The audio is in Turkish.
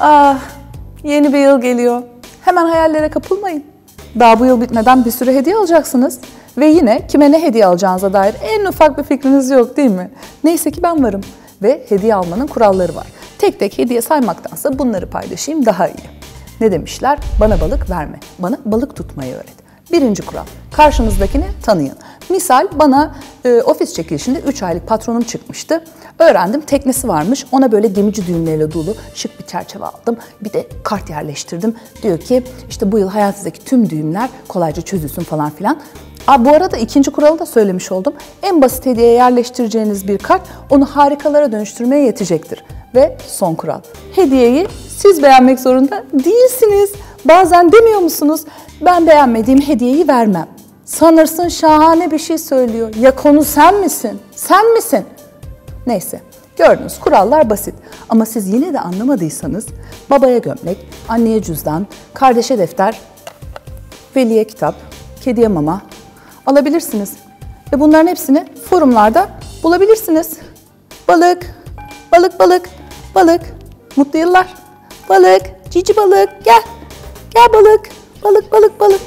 Ah, yeni bir yıl geliyor. Hemen hayallere kapılmayın. Daha bu yıl bitmeden bir sürü hediye alacaksınız. Ve yine kime ne hediye alacağınıza dair en ufak bir fikriniz yok değil mi? Neyse ki ben varım. Ve hediye almanın kuralları var. Tek tek hediye saymaktansa bunları paylaşayım daha iyi. Ne demişler? Bana balık verme. Bana balık tutmayı öğret. Birinci kural. Karşınızdakini tanıyın. Misal bana e, ofis çekilişinde 3 aylık patronum çıkmıştı. Öğrendim teknesi varmış. Ona böyle gemici düğümleriyle dolu şık bir çerçeve aldım. Bir de kart yerleştirdim. Diyor ki işte bu yıl hayatınızdaki tüm düğümler kolayca çözülsün falan filan. Aa, bu arada ikinci kuralı da söylemiş oldum. En basit hediye yerleştireceğiniz bir kart onu harikalara dönüştürmeye yetecektir. Ve son kural. Hediyeyi siz beğenmek zorunda değilsiniz. Bazen demiyor musunuz? Ben beğenmediğim hediyeyi vermem. Sanırsın şahane bir şey söylüyor. Ya konu sen misin? Sen misin? Neyse. Gördünüz kurallar basit. Ama siz yine de anlamadıysanız babaya gömlek, anneye cüzdan, kardeşe defter, veliye kitap, kediye mama alabilirsiniz. Ve bunların hepsini forumlarda bulabilirsiniz. Balık, balık balık, balık, mutlu yıllar. Balık, cici balık, gel. Gel balık, balık balık balık.